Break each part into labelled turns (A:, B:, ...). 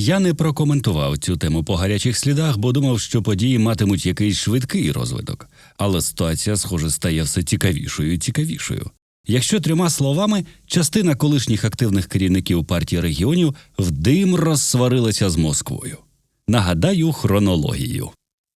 A: Я не прокоментував цю тему по гарячих слідах, бо думав, що події матимуть якийсь швидкий розвиток. Але ситуація, схоже, стає все цікавішою і цікавішою. Якщо трьома словами, частина колишніх активних керівників партії регіонів в дим розсварилася з Москвою. Нагадаю хронологію.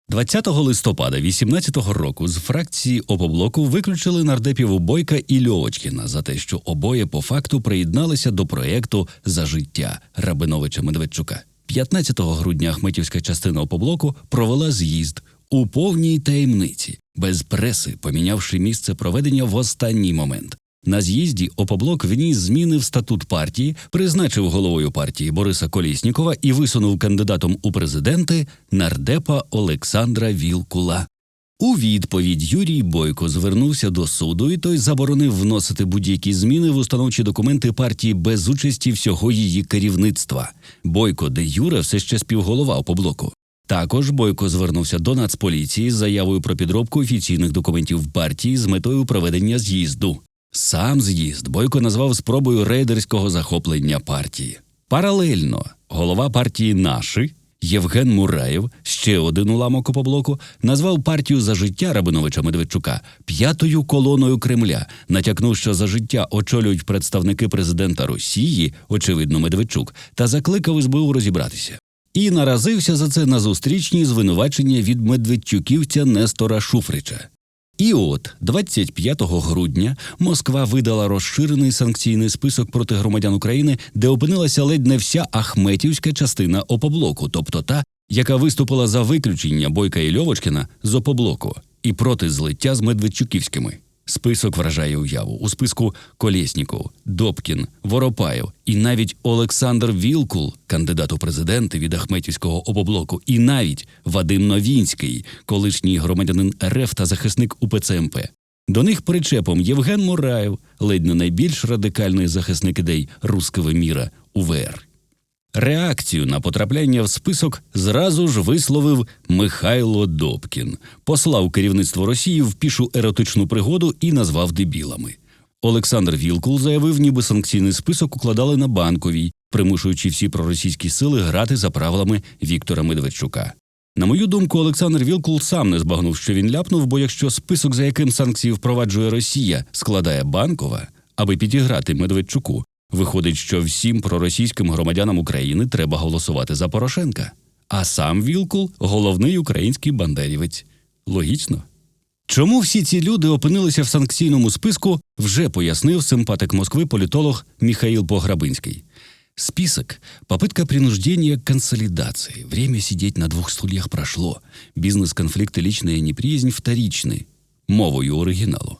A: 20 листопада 18-го року з фракції Опоблоку виключили нардепів Бойка і Льовочкіна за те, що обоє по факту приєдналися до проєкту за життя Рабиновича Медведчука. 15 грудня Ахметівська частина Опоблоку провела з'їзд у повній таємниці, без преси, помінявши місце проведення в останній момент. На з'їзді Опоблок вніс зміни в статут партії, призначив головою партії Бориса Коліснікова і висунув кандидатом у президенти нардепа Олександра Вілкула. У відповідь Юрій Бойко звернувся до суду, і той заборонив вносити будь-які зміни в установчі документи партії без участі всього її керівництва. Бойко, де Юра все ще співголова Опоблоку. Також Бойко звернувся до Нацполіції з заявою про підробку офіційних документів партії з метою проведення з'їзду. Сам з'їзд Бойко назвав спробою рейдерського захоплення партії. Паралельно голова партії Наші Євген Мураєв, ще один уламок опоблоку, назвав партію за життя Рабиновича Медведчука п'ятою колоною Кремля, натякнув, що за життя очолюють представники президента Росії, очевидно, Медведчук, та закликав СБУ розібратися. І наразився за це на зустрічні звинувачення від медведчуківця Нестора Шуфрича. І от 25 грудня Москва видала розширений санкційний список проти громадян України, де опинилася ледь не вся ахметівська частина опоблоку, тобто та, яка виступила за виключення Бойка і Льовочкіна з опоблоку і проти злиття з Медведчуківськими. Список вражає уяву. У списку Колєсніков, Добкін, Воропаєв і навіть Олександр Вілкул, кандидат у президенти від Ахметівського опоблоку, і навіть Вадим Новінський, колишній громадянин РФ та захисник УПЦМП. До них причепом Євген Мураєв, ледь не найбільш радикальний захисник ідей руского міра УВР. Реакцію на потрапляння в список зразу ж висловив Михайло Добкін, послав керівництво Росії в пішу еротичну пригоду і назвав дебілами. Олександр Вілкул заявив, ніби санкційний список укладали на банковій, примушуючи всі проросійські сили грати за правилами Віктора Медведчука. На мою думку, Олександр Вілкул сам не збагнув, що він ляпнув, бо якщо список, за яким санкції впроваджує Росія, складає банкова, аби підіграти Медведчуку, Виходить, що всім проросійським громадянам України треба голосувати за Порошенка. А сам Вілкул головний український бандерівець. Логічно. Чому всі ці люди опинилися в санкційному списку, вже пояснив симпатик Москви політолог Михаил Пограбинский. Список – попытка принуждения к консолидации. Время сидеть на двух стульях прошло. Бізнес-конфлікти, личная неприязнь вторичны. Мовою оригіналу.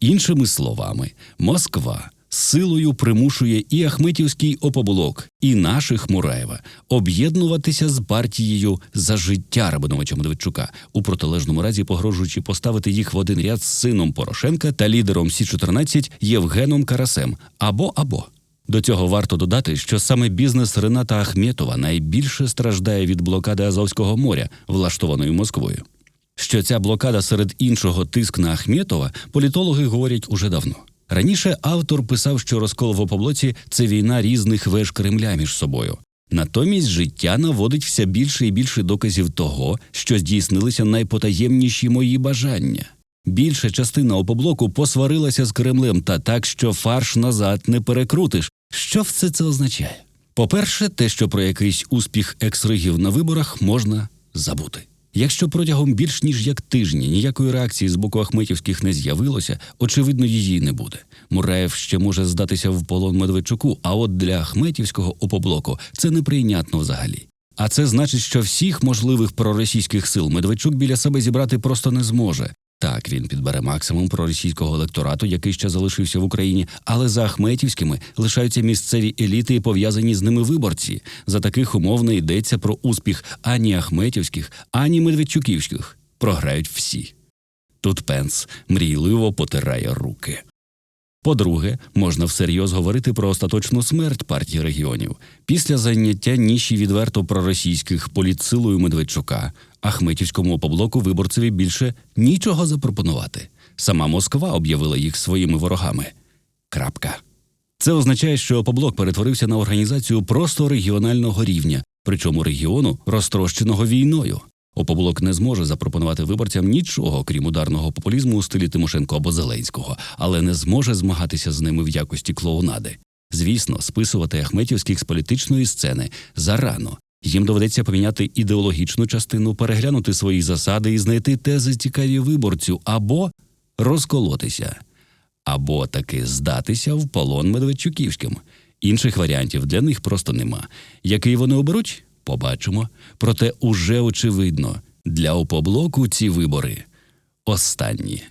A: Іншими словами, Москва – силою примушує і Ахметівський опоблок, і наших Мураєва об'єднуватися з партією за життя Рабиновича Медведчука, у протилежному разі погрожуючи поставити їх в один ряд з сином Порошенка та лідером Сі 14 Євгеном Карасем або або. До цього варто додати, що саме бізнес Рената Ахметова найбільше страждає від блокади Азовського моря, влаштованої Москвою. Що ця блокада серед іншого тиск на Ахметова політологи говорять уже давно. Раніше автор писав, що розкол в опоблоці це війна різних веж Кремля між собою. Натомість життя наводить все більше і більше доказів того, що здійснилися найпотаємніші мої бажання. Більша частина опоблоку посварилася з Кремлем та так, що фарш назад не перекрутиш. Що все це означає? По-перше, те, що про якийсь успіх ексригів на виборах можна забути. Якщо протягом більш ніж як тижні ніякої реакції з боку Ахметівських не з'явилося, очевидно, її не буде. Мураєв ще може здатися в полон Медведчуку, а от для Ахметівського опоблоку це неприйнятно взагалі. А це значить, що всіх можливих проросійських сил Медведчук біля себе зібрати просто не зможе. Так, він підбере максимум проросійського електорату, який ще залишився в Україні, але за Ахметівськими лишаються місцеві еліти і пов'язані з ними виборці. За таких умов не йдеться про успіх ані Ахметівських, ані Медведчуківських. Програють всі. Тут Пенс мрійливо потирає руки. По-друге, можна всерйоз говорити про остаточну смерть партії регіонів після заняття ніші відверто проросійських політсилою Медведчука. Ахметівському опоблоку виборцеві більше нічого запропонувати. Сама Москва об'явила їх своїми ворогами. Крапка. Це означає, що Опоблок перетворився на організацію просто регіонального рівня, причому регіону розтрощеного війною. Опоблок не зможе запропонувати виборцям нічого, крім ударного популізму у стилі Тимошенко або Зеленського, але не зможе змагатися з ними в якості клоунади. Звісно, списувати ахметівських з політичної сцени зарано. Їм доведеться поміняти ідеологічну частину, переглянути свої засади і знайти тези цікаві виборцю або розколотися, або таки здатися в полон Медведчуківським. Інших варіантів для них просто нема. Який вони оберуть, побачимо. Проте уже очевидно, для опоблоку ці вибори останні.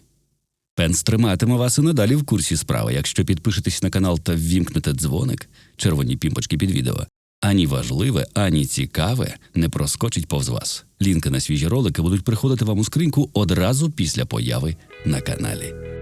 A: Пенс триматиме вас і надалі в курсі справи, якщо підпишетесь на канал та ввімкнете дзвоник, червоні пімпочки під відео. Ані важливе, ані цікаве не проскочить повз вас. Лінки на свіжі ролики будуть приходити вам у скриньку одразу після появи на каналі.